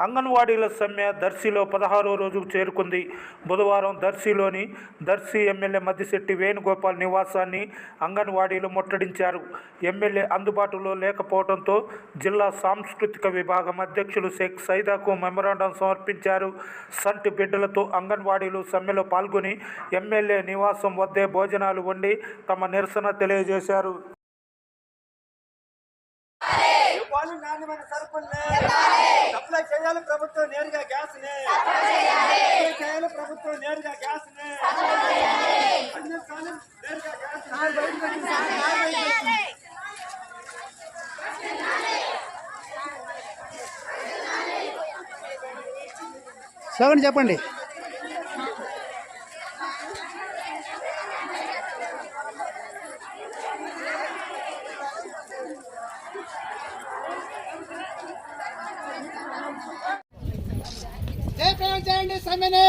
అంగన్వాడీల సమ్మె దర్శిలో పదహారో రోజుకు చేరుకుంది. బుధవారం దర్శిలోని దర్శి ఎమ్మెల్యే మద్దిశెట్టి వేణుగోపాల్ నివాసాన్ని అంగన్వాడీలు ముట్టడించారు. ఎమ్మెల్యే అందుబాటులో లేకపోవడంతో జిల్లా సాంస్కృతిక విభాగం అధ్యక్షులు షేక్ సైదాకు మెమరాండం సమర్పించారు. సంటి బిడ్డలతో అంగన్వాడీలు సమ్మెలో పాల్గొని ఎమ్మెల్యే నివాసం వద్దే భోజనాలు వండి తమ నిరసన తెలియజేశారు. సరుకులు చేయాలి ప్రభుత్వం నేరుగా గ్యాస్ చేయాలి ప్రభుత్వం నేరుగా గ్యాస్ నేరుగా గ్యాస్ చెప్పండి. చేయండి సమ్మెని